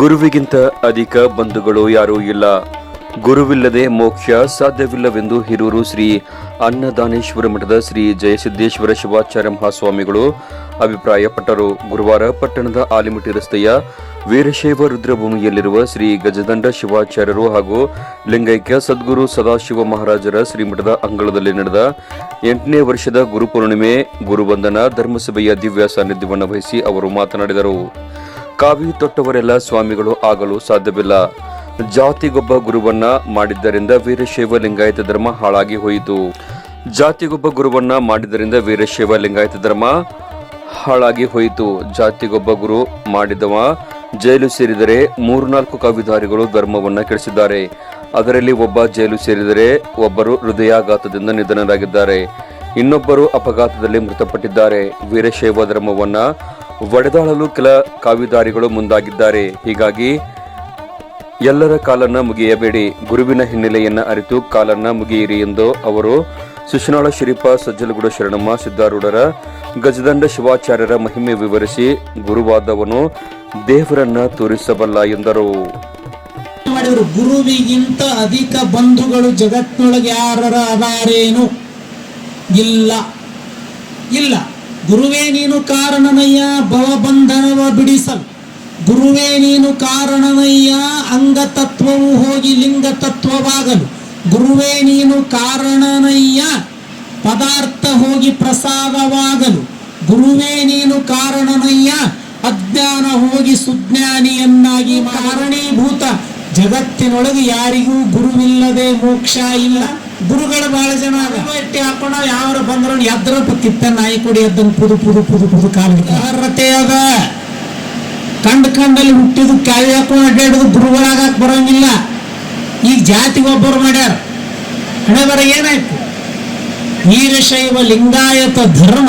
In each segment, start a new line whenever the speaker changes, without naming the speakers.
ಗುರುವಿಗಿಂತ ಅಧಿಕ ಬಂಧುಗಳು ಯಾರೂ ಇಲ್ಲ. ಗುರುವಿಲ್ಲದೆ ಮೋಕ್ಷ ಸಾಧ್ಯವಿಲ್ಲವೆಂದು ಹಿರೂರು ಶ್ರೀ ಅನ್ನದಾನೇಶ್ವರ ಮಠದ ಶ್ರೀ ಜಯಸಿದ್ದೇಶ್ವರ ಶಿವಾಚಾರ್ಯ ಮಹಾಸ್ವಾಮಿಗಳು ಅಭಿಪ್ರಾಯಪಟ್ಟರು. ಗುರುವಾರ ಪಟ್ಟಣದ ಆಲಿಮಟ್ಟಿ ರಸ್ತೆಯ ವೀರಶೈವ ರುದ್ರಭೂಮಿಯಲ್ಲಿರುವ ಶ್ರೀ ಗಜದಂಡ ಶಿವಾಚಾರ್ಯರು ಹಾಗೂ ಲಿಂಗೈಕ್ಯ ಸದ್ಗುರು ಸದಾಶಿವ ಮಹಾರಾಜರ ಶ್ರೀಮಠದ ಅಂಗಳದಲ್ಲಿ ನಡೆದ ಎಂಟನೇ ವರ್ಷದ ಗುರುಪೂರ್ಣಿಮೆ, ಗುರುವಂದನ, ಧರ್ಮಸಭೆಯ ದಿವ್ಯ ಸಾನ್ನಿಧ್ಯವನ್ನು ವಹಿಸಿ ಅವರು ಮಾತನಾಡಿದರು. ಕಾವಿ ತೊಟ್ಟವರೆಲ್ಲ ಸ್ವಾಮಿಗಳು ಆಗಲು ಸಾಧ್ಯವಿಲ್ಲ. ಜಾತಿಗೊಬ್ಬ ಗುರುವನ್ನ ಮಾಡಿದ್ದರಿಂದ ವೀರಶೈವ ಲಿಂಗಾಯತ ಧರ್ಮ ಹಾಳಾಗಿ ಹೋಯಿತು. ಜಾತಿಗೊಬ್ಬ ಗುರುವನ್ನ ಮಾಡಿದ್ದರಿಂದ ವೀರಶೈವ ಲಿಂಗಾಯತ ಧರ್ಮ ಹಾಳಾಗಿ ಹೋಯಿತು. ಜಾತಿಗೊಬ್ಬ ಗುರು ಮಾಡಿದವ ಜೈಲು ಸೇರಿದರೆ ಮೂರ್ನಾಲ್ಕು ಕವಿಧಾರಿಗಳು ಧರ್ಮವನ್ನ ಕೆಡಿಸಿದ್ದಾರೆ. ಅದರಲ್ಲಿ ಒಬ್ಬ ಜೈಲು ಸೇರಿದರೆ ಒಬ್ಬರು ಹೃದಯಾಘಾತದಿಂದ ನಿಧನರಾಗಿದ್ದಾರೆ. ಇನ್ನೊಬ್ಬರು ಅಪಘಾತದಲ್ಲಿ ಮೃತಪಟ್ಟಿದ್ದಾರೆ. ವೀರಶೈವ ಧರ್ಮವನ್ನ ಒಡೆದಾಳಲು ಕೆಲ ಕಾವಿದಾರಿಗಳು ಮುಂದಾಗಿದ್ದಾರೆ. ಹೀಗಾಗಿ ಎಲ್ಲರ ಕಾಲನ್ನ ಮುಗಿಯಬೇಡಿ. ಗುರುವಿನ ಹಿನ್ನೆಲೆಯನ್ನ ಅರಿತು ಕಾಲನ್ನ ಮುಗಿಯಿರಿ ಎಂದು ಅವರು ಸುಶನಾಳ ಶಿರೀಪ ಸಜ್ಜಲಗುಡ ಶರಣಮ್ಮ ಸಿದ್ದಾರೂಢರ ಗಜದಂಡ ಶಿವಾಚಾರ್ಯರ ಮಹಿಮೆ ವಿವರಿಸಿ ಗುರುವಾದವನು ದೇವರನ್ನ ತೋರಿಸಬಲ್ಲ ಎಂದರು.
ಗುರುವಿಗಿಂತ ಅಧಿಕ ಬಂಧುಗಳು ಜಗತ್ತಿನೊಳಗೆ ಯಾರರ ಅದಾರೇನು? ಇಲ್ಲ. ಇಲ್ಲ. ಗುರುವೇ ನೀನು ಕಾರಣನಯ್ಯ, ಭವಬಂಧನವ ಬಿಡಿಸಲು. ಗುರುವೇ ನೀನು ಕಾರಣನಯ್ಯ, ಅಂಗತತ್ವವು ಹೋಗಿ ಲಿಂಗ ತತ್ವವಾಗಲು ಗುರುವೇ ನೀನು ಕಾರಣನಯ್ಯ, ಪದಾರ್ಥ ಹೋಗಿ ಪ್ರಸಾದವಾಗಲು. ಗುರುವೇ ನೀನು ಕಾರಣನಯ್ಯ, ಅಜ್ಞಾನ ಹೋಗಿ ಸುಜ್ಞಾನಿಯನ್ನಾಗಿ ಕಾರಣೀಭೂತ ಜಗತ್ತಿನೊಳಗೆ ಯಾರಿಗೂ ಗುರುವಿಲ್ಲದೆ ಮೋಕ್ಷ ಇಲ್ಲ. ಗುರುಗಳು ಬಹಳ ಜನ ಇಟ್ಟಿ ಹಾಕೊಂಡ ಯಾವ್ರ ಬಂದ್ರು ಎದ್ರ ಕಿತ್ತ ನಾಯಿ ಕೊಡಿ ಎದ್ದನ್ ಪುದು ಪುದು ಪುದು ಪುದು ಕಾಲ ಅರ್ಹತೆ ಅದ. ಕಂಡ್ ಕಂಡಲ್ಲಿ ಹುಟ್ಟಿದ ಕಾಯಿ ಹಾಕೊಂಡು ಅಡ್ಡಾಡುದು ಗುರುಗಳಾಗಕ್ ಬರೋಂಗಿಲ್ಲ. ಈಗ ಜಾತಿಗೊಬ್ಬರು ಮಾಡ್ಯಾರ. ಹಣೆ ಬರ ಏನಾಯ್ತು? ವೀರಶೈವ ಲಿಂಗಾಯತ ಧರ್ಮ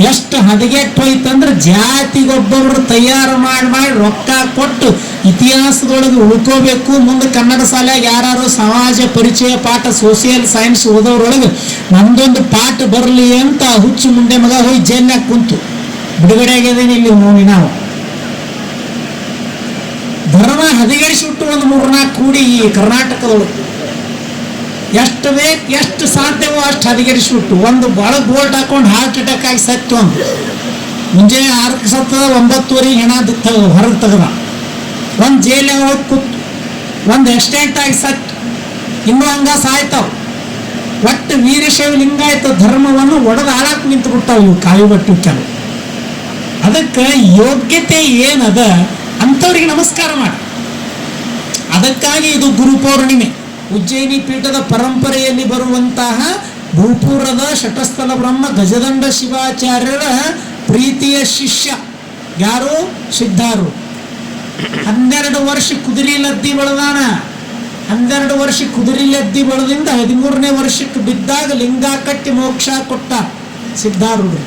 ಎಷ್ಟು ಹದಗೆಟ್ಟು ಹೋಯ್ತಂದ್ರೆ ಜಾತಿಗೊಬ್ಬರು ತಯಾರು ಮಾಡಿ ಮಾಡಿ ರೊಕ್ಕ ಕೊಟ್ಟು ಇತಿಹಾಸದೊಳಗೆ ಉಳ್ಕೋಬೇಕು. ಮುಂದೆ ಕನ್ನಡ ಶಾಲೆಯಾಗ ಯಾರು ಸಮಾಜ ಪರಿಚಯ ಪಾಠ ಸೋಷಿಯಲ್ ಸೈನ್ಸ್ ಓದೋರೊಳಗೆ ನಮ್ದೊಂದು ಪಾಠ ಬರಲಿ ಅಂತ ಹುಚ್ಚು ಮುಂಡೆ ಮಗ ಹೋಗಿ ಜೈಲ್ನಾಗ ಕುಂತು. ಬಿಡುಗಡೆ ಆಗ್ಯದೇನೆ ಇಲ್ಲಿ ನೋಡಿ ನಾವು. ಧರ್ಮ ಹದಿಗೆಡಿಸಿಬಿಟ್ಟು ಒಂದು ಮೂರ್ನಾಲ್ಕು ಕೂಡಿ ಈ ಕರ್ನಾಟಕದೊಳಗೆ. ಎಷ್ಟು ಬೇಕು, ಎಷ್ಟು ಸಾಧ್ಯವೋ ಅಷ್ಟು ಹದಗೆಡಿಸ್ಬಿಟ್ಟು ಒಂದು ಭಾಳ ಬೋಲ್ಟ್ ಹಾಕೊಂಡು ಹಾರ್ಟ್ ಅಟ್ಯಾಕ್ ಆಗಿ ಸತ್ತು ಒಂದು ಮುಂಜಾನೆ ಆರಕ್ಕೆ ಸತ್ತದ, ಒಂಬತ್ತುವರೆಗೆ ಹೆಣ ಹೊರಗೆ ತೆಗೆದ. ಒಂದು ಜೈಲಾಗ ಹೋಗಿ ಕೂತು, ಒಂದು ಆಗಿ ಸತ್ತು, ಇನ್ನೂ ಹಂಗ ಸಾಯ್ತಾವ. ಒಟ್ಟು ವೀರಶೈವ ಲಿಂಗಾಯತ ಧರ್ಮವನ್ನು ಒಡೆದು ಹಾಳಾಕ್ ನಿಂತು ಬಿಟ್ಟಾವ ಇವು ಕಾವಿ ಬಟ್ಟು ಕೆಲವು. ಅದಕ್ಕೆ ಯೋಗ್ಯತೆ ಏನದ ಅಂಥವ್ರಿಗೆ ನಮಸ್ಕಾರ ಮಾಡಿ. ಅದಕ್ಕಾಗಿ ಇದು ಗುರು ಪೌರ್ಣಿಮೆ. ಉಜ್ಜಯಿನಿ ಪೀಠದ ಪರಂಪರೆಯಲ್ಲಿ ಬರುವಂತಹ ಭೂಪುರದ ಶಟಸ್ಥಲ ಬ್ರಹ್ಮ ಗಜದಂಡ ಶಿವಾಚಾರ್ಯರ ಪ್ರೀತಿಯ ಶಿಷ್ಯ. ಯಾರು? ಸಿದ್ಧಾರು ಹನ್ನೆರಡು ವರ್ಷ ಕುದುರೆ ಲದ್ದಿ ಬೆಳೆದಾನ. ಹನ್ನೆರಡು ವರ್ಷ ಕುದುರೆ ಲದ್ದಿ ಬೆಳೆದಿಂದ ಹದಿಮೂರನೇ ವರ್ಷಕ್ಕೆ ಬಿದ್ದಾಗ ಲಿಂಗ ಕಟ್ಟಿ ಮೋಕ್ಷ ಕೊಟ್ಟ ಸಿದ್ಧಾರೂಢರು.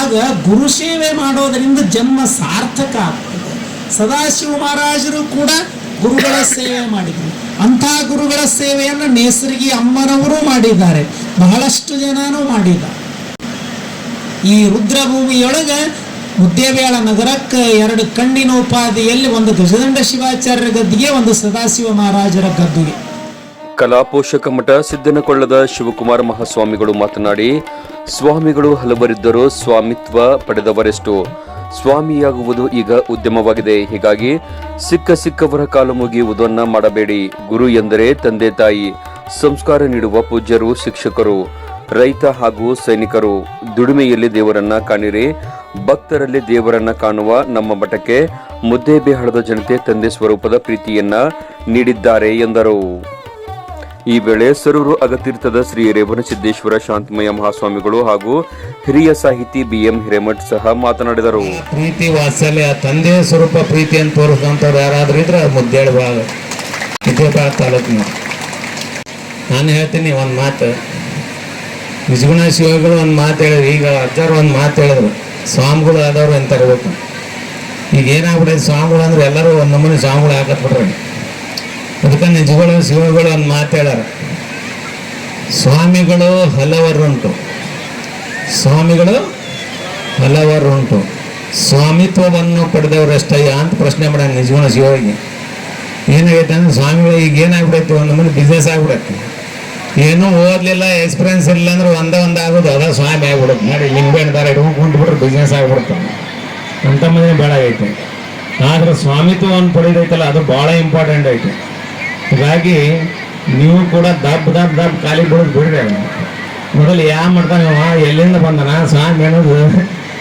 ಆಗ ಗುರು ಸೇವೆ ಮಾಡೋದರಿಂದ ಜನ್ಮ ಸಾರ್ಥಕ ಆಗ್ತದೆ. ಸದಾಶಿವ ಮಹಾರಾಜರು ಕೂಡ ಗುರುಗಳ ಸೇವೆ ಮಾಡಿದರು. ಅಂಥ ಗುರುಗಳ ಸೇವೆಯನ್ನು ನೇಸರಿಗೆ ಅಮ್ಮನವರು ಮಾಡಿದ್ದಾರೆ. ಬಹಳಷ್ಟು ಜನನೂ ಮಾಡಿದ್ದಾರೆ. ಈ ರುದ್ರಭೂಮಿಯೊಳಗೆ ಮುದ್ದೇಬೇಳ ನಗರಕ್ಕೆ ಎರಡು ಕಣ್ಣಿನ ಉಪಾಧಿಯಲ್ಲಿ ಒಂದು ಗಜದಂಡ ಶಿವಾಚಾರ್ಯರ ಗದ್ದಿಗೆ, ಒಂದು ಸದಾಶಿವ ಮಹಾರಾಜರ ಗದ್ದಿಗೆ.
ಕಲಾಪೋಷಕ ಮಠ ಸಿದ್ದನಕೊಳ್ಳದ ಶಿವಕುಮಾರ ಮಹಾಸ್ವಾಮಿಗಳು ಮಾತನಾಡಿ, ಸ್ವಾಮಿಗಳು ಹಲವರಿದ್ದರೂ ಸ್ವಾಮಿತ್ವ ಪಡೆದವರೆಷ್ಟು ಸ್ವಾಮಿಯಾಗುವುದು ಈಗ ಉದ್ಯಮವಾಗಿದೆ. ಹೀಗಾಗಿ ಸಿಕ್ಕ ಸಿಕ್ಕವರ ಕಾಲು ಮುಗಿಯುವುದನ್ನ ಮಾಡಬೇಡಿ. ಗುರು ಎಂದರೆ ತಂದೆ ತಾಯಿ, ಸಂಸ್ಕಾರ ನೀಡುವ ಪೂಜ್ಯರು, ಶಿಕ್ಷಕರು, ರೈತ ಹಾಗೂ ಸೈನಿಕರು. ದುಡಿಮೆಯಲ್ಲಿ ದೇವರನ್ನ ಕಾಣಿರಿ. ಭಕ್ತರಲ್ಲಿ ದೇವರನ್ನ ಕಾಣುವ ನಮ್ಮ ಮಠಕ್ಕೆ ಮುದ್ದೇಬಿಹಾಳದ ಜನತೆ ತಂದೆ ಸ್ವರೂಪದ ಪ್ರೀತಿಯನ್ನ ನೀಡಿದ್ದಾರೆ ಎಂದರು. ಈ ವೇಳೆ ಸರೂರು ಅಗತೀರ್ಥದ ಶ್ರೀ ರೇವಣಸಿದ್ದೇಶ್ವರ ಶಾಂತಮಯ ಮಹಾಸ್ವಾಮಿಗಳು ಹಾಗೂ ಹಿರಿಯ ಸಾಹಿತಿ ಬಿ ಎಂ ಹಿರೇಮಠ್ ಸಹ ಮಾತನಾಡಿದರು.
ಪ್ರೀತಿ ವಾತ್ಸಲ್ಯ, ತಂದೆ ಸ್ವರೂಪ ಪ್ರೀತಿಯನ್ನು ಅಂತ ತೋರಿಸ್ಕೊಂಥವ್ರು ಯಾರಾದ್ರೂ ಇದ್ರೆ ಮುದ್ದೇಳ ಭಾಗ. ತಾಲೂಕಿನ. ನಾನು ಹೇಳ್ತೀನಿ ಒಂದು ಮಾತು. ನಿಜಗುಣ ಶಿವಗಳು ಒಂದು ಮಾತು ಹೇಳಿದ್ರು, ಈಗ ಅಜ್ಜರು ಒಂದು ಮಾತು ಹೇಳಿದ್ರು. ಸ್ವಾಮಿಗಳು ಆದವ್ರು ಅಂತ ಹೇಳ್ಬೇಕು ಈಗ ಏನಾಗ್ಬಿಟ್ಟೈತೆ ಸ್ವಾಮಿಗಳು ಅಂದ್ರೆ ಎಲ್ಲರೂ ಒಂದು ನಮೂನೆ ಸ್ವಾಮಿಗಳು ಹಾಕತ್ಬಿಟ್ರೆ. ಅದಕ್ಕೆ ನಿಜಗಳು ಶಿವಗಳು ಒಂದು ಮಾತು ಹೇಳಾರ ಸ್ವಾಮಿಗಳು ಹಲವರುಂಟು. ಸ್ವಾಮಿಗಳು ಹಲವರುಂಟು. ಸ್ವಾಮಿತ್ವವನ್ನು ಪಡೆದವರಷ್ಟಯ್ಯ ಅಂತ ಪ್ರಶ್ನೆ ಮಾಡ ನಿಜವನ ಶಿವರಿಗೆ. ಏನಾಗೈತೆ ಅಂದ್ರೆ ಸ್ವಾಮಿಗಳು ಈಗ ಏನಾಗ್ಬಿಡೈತಿ ಒಂದು ಮಂದಿ ಬಿಸ್ನೆಸ್ ಆಗ್ಬಿಡತ್ತೆ ಏನೂ ಓದಲಿಲ್ಲ ಎಕ್ಸ್ಪೀರಿಯನ್ಸ್ ಇಲ್ಲ ಅಂದ್ರೆ ಒಂದೇ ಒಂದು ಆಗೋದು. ಅದ ಸ್ವಾಮಿ ಆಗ್ಬಿಡುತ್ತೆ ನೋಡಿ ಲಿಂಬೆಣ್ಣದಾರ ಇಟ್ಕೊಂಡು ಕುಂತ್ಬಿಟ್ರೆ ಬಿಸ್ನೆಸ್ ಆಗ್ಬಿಡುತ್ತೆ. ಅಂತ ಮನೆ ಬೇಡ ಐತೆ ಆದ್ರೆ ಸ್ವಾಮಿತ್ವವನ್ನು ಪಡೆದೈತಲ್ಲ, ಅದು ಭಾಳ ಇಂಪಾರ್ಟೆಂಟ್ ಐತೆ. ಹೀಗಾಗಿ ನೀವು ಕೂಡ ದಬ್ ದಬ್ ದಬ್ ಖಾಲಿ ಬಿಡೋದು ಬಿಡ್ರಿ. ಮೊದಲು ಯಾವ ಮಾಡ್ತಾನೆ ಎಲ್ಲಿಂದ ಬಂದನ, ಸ್ವಾಮಿ ಅನ್ನೋದು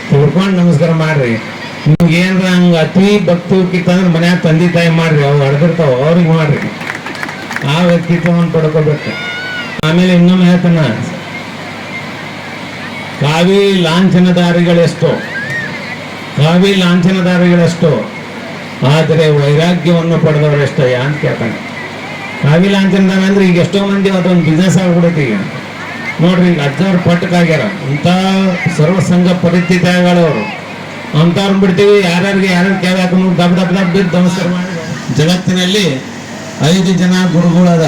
ತಿಳ್ಕೊಂಡು ನಮಸ್ಕಾರ ಮಾಡ್ರಿ. ನಿಮ್ಗೆ ಏನಾರ ಹಂಗೆ ಅತಿ ಭಕ್ತಿ ಅಂದ್ರೆ ಮನ್ಯಾಗ ತಂದೆ ತಾಯಿ ಮಾಡ್ರಿ ಅವು ಹಡ್ದಿರ್ತಾವ ಅವ್ರಿಗೆ ಮಾಡ್ರಿ. ಆ ವ್ಯಕ್ತಿತ್ವವನ್ನು ಪಡ್ಕೋಬೇಕು ಆಮೇಲೆ ಇನ್ನೊಮ್ಮೆ ಹೇಳ್ತಾನ ಕಾವಿ ಲಾಂಛನದಾರಿಗಳೆಷ್ಟೋ ಕಾವಿ ಲಾಂಛನದಾರಿಗಳೆಷ್ಟೋ ಆದರೆ ವೈರಾಗ್ಯವನ್ನು ಪಡೆದವರೆಷ್ಟಯ್ಯ ಅಂತ ಕೇಳ್ತಾನೆ. ಕಾವಿ ಲಾಂಛನದಾರ ಅಂದ್ರೆ ಈಗ ಎಷ್ಟೋ ಮಂದಿ ಅದೊಂದು ಬಿಸ್ನೆಸ್ ಆಗ್ಬಿಡುತ್ತೆ ಈಗ. ನೋಡ್ರಿ, ಈಗ ಹದಿನಾರು ಪಟ್ಟಕ್ಕಾಗ್ಯಾರ ಇಂಥ ಸರ್ವಸಂಘ ಪರಿಸ್ಥಿತಿಗಳವರು ಅಂಥವ್ರನ್ನ ಬಿಡ್ತೀವಿ, ಯಾರ್ಯಾರಿಗೆ ಯಾರ್ಯಾರು ಕೇಳಾಕ ಹಾಕೊಂಡು ದಬ್ ದಬ್ ದಬ್ ಬಿದ್ದು ನಮಸ್ಕಾರ ಮಾಡಿ. ಜಗತ್ತಿನಲ್ಲಿ ಐದು ಜನ ಗುರುಗಳು ಅದ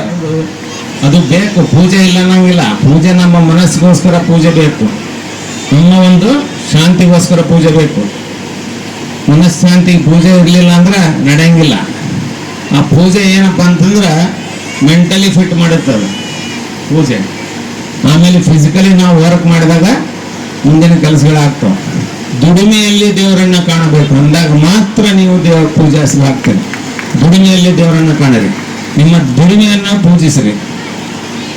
ಅದು ಬೇಕು, ಪೂಜೆ ಇಲ್ಲ ಅನ್ನಂಗಿಲ್ಲ. ಪೂಜೆ ನಮ್ಮ ಮನಸ್ಸಿಗೋಸ್ಕರ ಪೂಜೆ ಬೇಕು. ನಮ್ಮ ಒಂದು ಶಾಂತಿಗೋಸ್ಕರ ಪೂಜೆ ಬೇಕು. ಮನಃಶಾಂತಿಗೆ ಪೂಜೆ ಇರಲಿಲ್ಲ ಅಂದ್ರೆ ನಡೆಯಂಗಿಲ್ಲ. ಆ ಪೂಜೆ ಏನಪ್ಪ ಅಂತಂದ್ರೆ ಮೆಂಟಲಿ ಫಿಟ್ ಮಾಡುತ್ತದೆ ಪೂಜೆ. ಆಮೇಲೆ ಫಿಸಿಕಲಿ ನಾವು ವರ್ಕ್ ಮಾಡಿದಾಗ ಮುಂದಿನ ಕೆಲಸಗಳಾಗ್ತವೆ. ದುಡಿಮೆಯಲ್ಲಿ ದೇವರನ್ನ ಕಾಣಬೇಕು. ಅಂದಾಗ ಮಾತ್ರ ನೀವು ದೇವರ ಹಾಕ್ತೀರಿ. ದುಡಿಮೆಯಲ್ಲಿ ದೇವರನ್ನ ಕಾಣರಿ. ನಿಮ್ಮ ದುಡಿಮೆಯನ್ನು ಪೂಜಿಸ್ರಿ.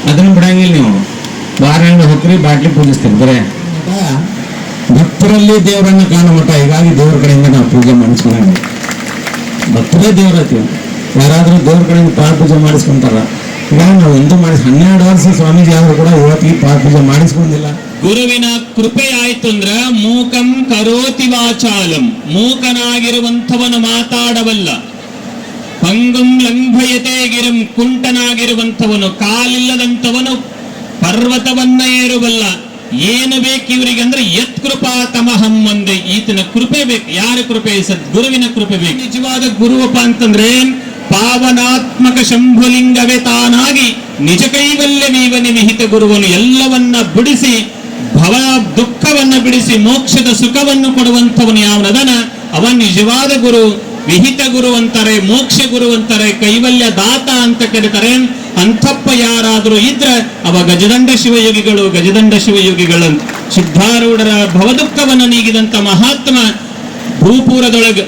ಅದನ್ನ ಬಿಡಂಗಿಲ್ಲ ನೀವು. ಬಾರಣ್ಣ ಹೊಕ್ರಿ ಬಾಟ್ಲಿ ಪೂಜಿಸ್ತೀರಿ, ಬರೇ. ಭಕ್ತರಲ್ಲಿ ದೇವರನ್ನ ಕಾಣೋ ಮಟ್ಟ, ಹೀಗಾಗಿ ದೇವ್ರ ಕಡೆಯಿಂದ ನಾವು ಪೂಜೆ ಮಾಡಿಸ್ಕೊಂಡಂಗೆ ಭಕ್ತರೇ ದೇವರತ್ತೀವಿ ಯಾರಾದರೂ ದೇವ್ರ ಕಡೆಯಿಂದ ಪಾದ ಪೂಜೆ ಮಾಡಿಸ್ಕೊಂತಾರ. ಹೀಗಾಗಿ ನಾವು ಎಂದೂ ಮಾಡಿಸ್, ಹನ್ನೆರಡು ವರ್ಷ ಸ್ವಾಮೀಜಿ ಆದರೂ ಕೂಡ ಇವತ್ತಿಗೆ ಪಾದ ಪೂಜೆ ಮಾಡಿಸ್ಕೊಂಡಿಲ್ಲ.
ಗುರುವಿನ ಕೃಪೆ ಆಯ್ತು ಅಂದ್ರ ಮೂಕಂ ಕರೋತಿ ವಾಚಾಲಂ ಮೂಕನಾಗಿರುವಂಥವನು ಮಾತಾಡಬಲ್ಲ. ಪಂಗುಂ ಲಂಭಯತೆ ಗಿರಂ ಕುಂಟನಾಗಿರುವಂಥವನು ಕಾಲಿಲ್ಲದಂಥವನು ಪರ್ವತವನ್ನ ಏರುವಲ್ಲ ಏನು ಬೇಕು ಇವರಿಗೆ ಅಂದ್ರೆ ಯತ್ ಕೃಪಾ ತಮಹಂ ಒಂದೇ ಈತನ ಕೃಪೆ ಬೇಕು ಯಾರ ಕೃಪೆ ಸದ್ಗುರುವಿನ ಕೃಪೆ ಬೇಕು ನಿಜವಾದ ಗುರುವಪ್ಪ ಅಂತಂದ್ರೆ ಪಾವನಾತ್ಮಕ ಶಂಭುಲಿಂಗವೇ ತಾನಾಗಿ ನಿಜ ಕೈವಲ್ಯವೀವನಿ ವಿಹಿತ ಗುರುವನು ಎಲ್ಲವನ್ನ ಬಿಡಿಸಿ ಭವ ದುಃಖವನ್ನ ಬಿಡಿಸಿ ಮೋಕ್ಷದ ಸುಖವನ್ನು ಕೊಡುವಂಥವನು ಯಾವನದನ ಅವನ್ ನಿಜವಾದ ಗುರು ವಿಹಿತ ಗುರು ಅಂತಾರೆ ಮೋಕ್ಷ ಗುರು ಅಂತಾರೆ ಕೈವಲ್ಯ ದಾತ ಅಂತ ಕರೀತಾರೆ ಅಂಥಪ್ಪ ಯಾರಾದರೂ ಇದ್ರೆ ಅವ ಗಜದಂಡ ಶಿವಯೋಗಿಗಳು ಗಜದಂಡ ಶಿವಯೋಗಿಗಳು ಸಿದ್ಧಾರೂಢರ ಭವದುಃಖವನ್ನು ನೀಗಿದಂತ ಮಹಾತ್ಮ ಭೂಪುರದೊಳಗ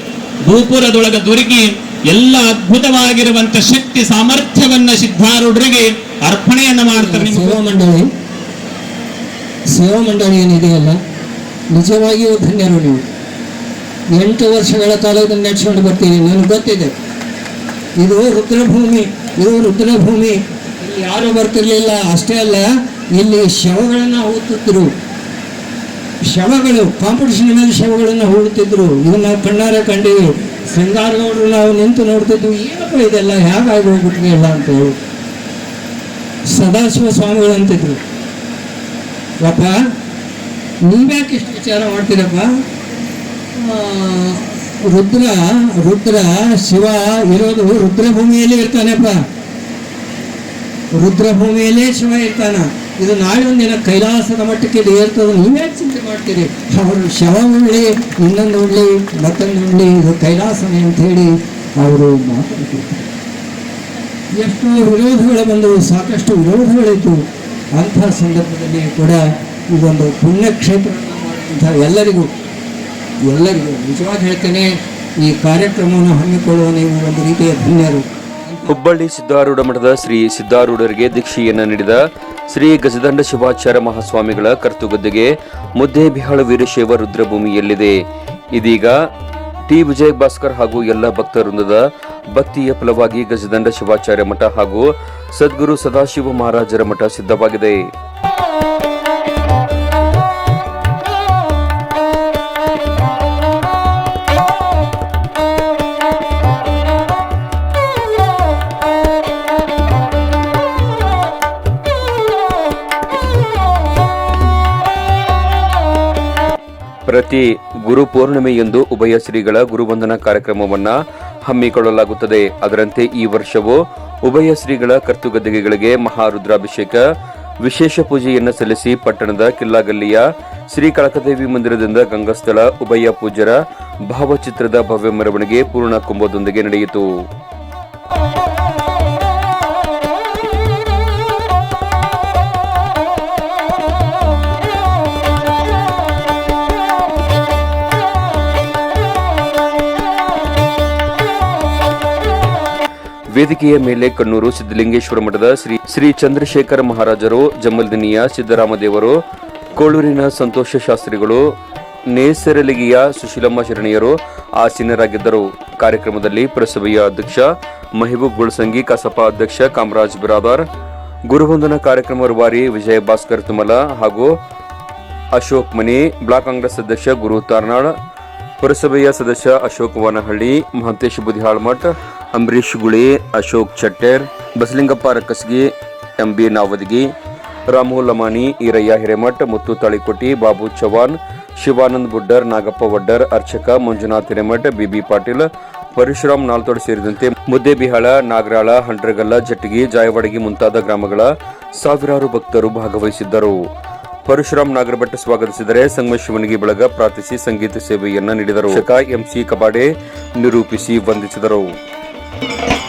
ಭೂಪುರದೊಳಗ ದೊರಕಿ ಎಲ್ಲ ಅದ್ಭುತವಾಗಿರುವಂತ ಶಕ್ತಿ ಸಾಮರ್ಥ್ಯವನ್ನ ಸಿದ್ಧಾರೂಢರಿಗೆ ಅರ್ಪಣೆಯನ್ನ ಮಾಡ್ತಾರೆ
ಸೇವಾ ಮಂಡಳಿ ಸೇವಾ ಏನಿದೆಯಲ್ಲ, ನಿಜವಾಗಿಯೂ ಧನ್ಯರು ನೀವು. ಎಂಟು ವರ್ಷಗಳ ಕಾಲ ಇದನ್ನು ನಡೆಸ್ಕೊಂಡು ಬರ್ತೀನಿ, ನನಗೆ ಗೊತ್ತಿದೆ. ಇದು ರುದ್ರಭೂಮಿ ಇದು ರುದ್ರಭೂಮಿ. ಇಲ್ಲಿ ಯಾರು ಬರ್ತಿರ್ಲಿಲ್ಲ. ಅಷ್ಟೇ ಅಲ್ಲ, ಇಲ್ಲಿ ಶವಗಳನ್ನು ಹೂತಿದ್ರು. ಶವಗಳು ಕಾಂಪಿಟೇಷನ್ ಮೇಲೆ ಶವಗಳನ್ನು ಹೂಡುತ್ತಿದ್ರು ಇದನ್ನ ನಾವು ಕಣ್ಣಾರೆ ಕಂಡೀವಿ. ಶೃಂಗಾರಗೌಡರು ನಾವು ನಿಂತು ನೋಡ್ತಿದ್ವಿ. ಏನಪ್ಪ ಇದೆಲ್ಲ ಹೇಗಾಗಿ ಹೋಗ್ಬಿಟ್ವಿ ಎಲ್ಲ ಅಂತ ಸದಾಶಿವ ಸ್ವಾಮಿಗಳು ಅಂತಿದ್ರು. ಅಪ್ಪ ನೀವ್ಯಾಕೆ ಇಷ್ಟು ವಿಚಾರ ಮಾಡ್ತೀರಪ್ಪ? ರುದ್ರ ರುದ್ರ, ಶಿವ ಇರೋದು ರುದ್ರಭೂಮಿಯಲ್ಲಿ ಇರ್ತಾನೆಪ್ಪ. ರುದ್ರಭೂಮಿಯಲ್ಲೇ ಶಿವ ಇರ್ತಾನ. ಇದು ನಾಳೆ ಒಂದಿನ ಕೈಲಾಸದ ಮಟ್ಟಕ್ಕೆ ಏರ್ತದೆ ನೀವೇ ಚಿಂತೆ ಮಾಡ್ತೀರಿ. ಅವರು ಶವ ಉಳ್ಳಿ ಇನ್ನೊಂದು ಉಳ್ಳಿ ಮತ್ತೊಂದು ಉಳ್ಳಿ ಇದು ಕೈಲಾಸನೇ ಅಂತ ಹೇಳಿ ಅವರು ಮಾತಾಡ್ತಿರ್ತಾರೆ ಎಷ್ಟೋ ವಿರೋಧಗಳು ಬಂದವು, ಸಾಕಷ್ಟು ವಿರೋಧಗಳಿತ್ತು. ಅಂಥ ಸಂದರ್ಭದಲ್ಲಿ ಕೂಡ ಇದೊಂದು ಪುಣ್ಯಕ್ಷೇತ್ರ ಮಾಡುವಂಥ ಎಲ್ಲರಿಗೂ ಎಲ್ಲರಿಗೂ ನಿಜವಾಗಿ ಈ ಕಾರ್ಯಕ್ರಮವನ್ನು ಹಮ್ಮಿಕೊಳ್ಳುವ ನೀವು ಒಂದು ರೀತಿಯ
ಹುಬ್ಬಳ್ಳಿ ಸಿದ್ಧಾರೂಢ ಮಠದ ಶ್ರೀ ಸಿದ್ಧಾರೂಢರಿಗೆ ದೀಕ್ಷೆಯನ್ನು ನೀಡಿದ ಶ್ರೀ ಗಜದಂಡ ಶಿವಾಚಾರ್ಯ ಮಹಾಸ್ವಾಮಿಗಳ ಕರ್ತುಗದ್ದೆಗೆ ಮುದ್ದೇಬಿಹಾಳ ವೀರಶೈವ ರುದ್ರಭೂಮಿಯಲ್ಲಿದೆ. ಇದೀಗ ಟಿ. ವಿಜಯ ಭಾಸ್ಕರ್ ಹಾಗೂ ಎಲ್ಲ ಭಕ್ತವೃಂದದ ಭಕ್ತಿಯ ಫಲವಾಗಿ ಗಜದಂಡ ಶಿವಾಚಾರ್ಯ ಮಠ ಹಾಗೂ ಸದ್ಗುರು ಸದಾಶಿವ ಮಹಾರಾಜರ ಮಠ ಸಿದ್ಧವಾಗಿದೆ. ಪ್ರತಿ ಗುರು ಪೂರ್ಣಿಮೆಯಂದು ಉಭಯ ಶ್ರೀಗಳ ಗುರುವಂದನಾ ಕಾರ್ಯಕ್ರಮವನ್ನ ಹಮ್ಮಿಕೊಳ್ಳಲಾಗುತ್ತದೆ. ಅದರಂತೆ ಈ ವರ್ಷವೂ ಉಭಯ ಶ್ರೀಗಳ ಕರ್ತುಗದ್ದೆಗಳಿಗೆ ಮಹಾರುದ್ರಾಭಿಷೇಕ, ವಿಶೇಷ ಪೂಜೆಯನ್ನು ಸಲ್ಲಿಸಿ ಪಟ್ಟಣದ ಕಿಲ್ಲಾಗಲ್ಲಿಯ ಶ್ರೀ ಕಳಕದೇವಿ ಮಂದಿರದಿಂದ ಗಂಗಾಸ್ಥಳ ಉಭಯ ಪೂಜ್ಯರ ಭಾವಚಿತ್ರದ ಭವ್ಯ ಮೆರವಣಿಗೆ ಪೂರ್ಣ ಕುಂಭದೊಂದಿಗೆ ನಡೆಯಿತು. ವೇದಿಕೆಯ ಮೇಲೆ ಕಣ್ಣೂರು ಸಿದ್ದಲಿಂಗೇಶ್ವರ ಮಠದ ಶ್ರೀ ಶ್ರೀ ಚಂದ್ರಶೇಖರ ಮಹಾರಾಜರು, ಜಮ್ಮಲ್ದಿನಿಯ ಸಿದ್ದರಾಮದೇವರು ಕೋಳೂರಿನ ಸಂತೋಷ ಶಾಸ್ತ್ರಿಗಳು ನೇಸರಲಿಗಿಯ ಸುಶೀಲಮ್ಮ ಶರಣೀಯರು ಆಸೀನರಾಗಿದ್ದರು. ಕಾರ್ಯಕ್ರಮದಲ್ಲಿ ಪುರಸಭೆಯ ಅಧ್ಯಕ್ಷ ಮಹಿಬೂಬ್ ಗುಳ್ಸಂಗಿ, ಕಸಪ ಅಧ್ಯಕ್ಷ ಕಾಮರಾಜ್ ಬಿರಾದಾರ್, ಗುರುವಂದನ ಕಾರ್ಯಕ್ರಮ ರೂವಾರಿ ವಿಜಯ ಭಾಸ್ಕರ್ ತುಮಲ ಹಾಗೂ ಅಶೋಕ್ ಮನಿ, ಬ್ಲಾಕ್ ಕಾಂಗ್ರೆಸ್ ಅಧ್ಯಕ್ಷ ಗುರು ತಾರ್ನಾಳ್, ಪುರಸಭೆಯ ಸದಸ್ಯ ಅಶೋಕ್ ವನಹಳ್ಳಿ, ಮಹಂತೇಶ್ ಬುದಿಹಾಳ್ಮಠ್ ಅಂಬರೀಶ್ ಗುಳಿ, ಅಶೋಕ್ ಚಟ್ಟೆರ್ ಬಸಲಿಂಗಪ್ಪ ರಕ್ಕಸ್ಗಿ, ಎಂಬಿ ನಾವದಗಿ, ರಾಮು ಲಮಾನಿ ಈರಯ್ಯ ಹಿರೇಮಠ್, ಮುತ್ತು ತಳಿಕೋಟಿ, ಬಾಬು ಚವಾನ್ ಶಿವಾನಂದ್ ಬುಡ್ಡರ್, ನಾಗಪ್ಪ ವಡ್ಡರ್, ಅರ್ಚಕ ಮಂಜುನಾಥ್ ಹಿರೇಮಠ್, ಬಿಬಿ ಪಾಟೀಲ್, ಪರಶುರಾಮ್ ನಾಲ್ತೋಡ್ ಸೇರಿದಂತೆ ಮುದ್ದೇಬಿಹಾಳ ನಾಗರಾಳ, ಹಂಡ್ರಗಲ್ಲ ಜಟ್ಟಿಗಿ ಜಾಯವಾಡಗಿ ಮುಂತಾದ ಗ್ರಾಮಗಳ ಸಾವಿರಾರು ಭಕ್ತರು ಭಾಗವಹಿಸಿದ್ದರು. ಪರಶುರಾಮ್ ನಾಗರಭಟ್ಟ ಸ್ವಾಗತಿಸಿದರೆ ಸಂಗಮ ಶಿವನಿಗೆ ಬಳಗ ಪ್ರಾರ್ಥಿಸಿ ಸಂಗೀತ ಸೇವೆಯನ್ನ ನೀಡಿದರು. ಎಂಸಿ ಕಬಾಡೆ ನಿರೂಪಿಸಿ ವಂದಿಸಿದರು. Thank you.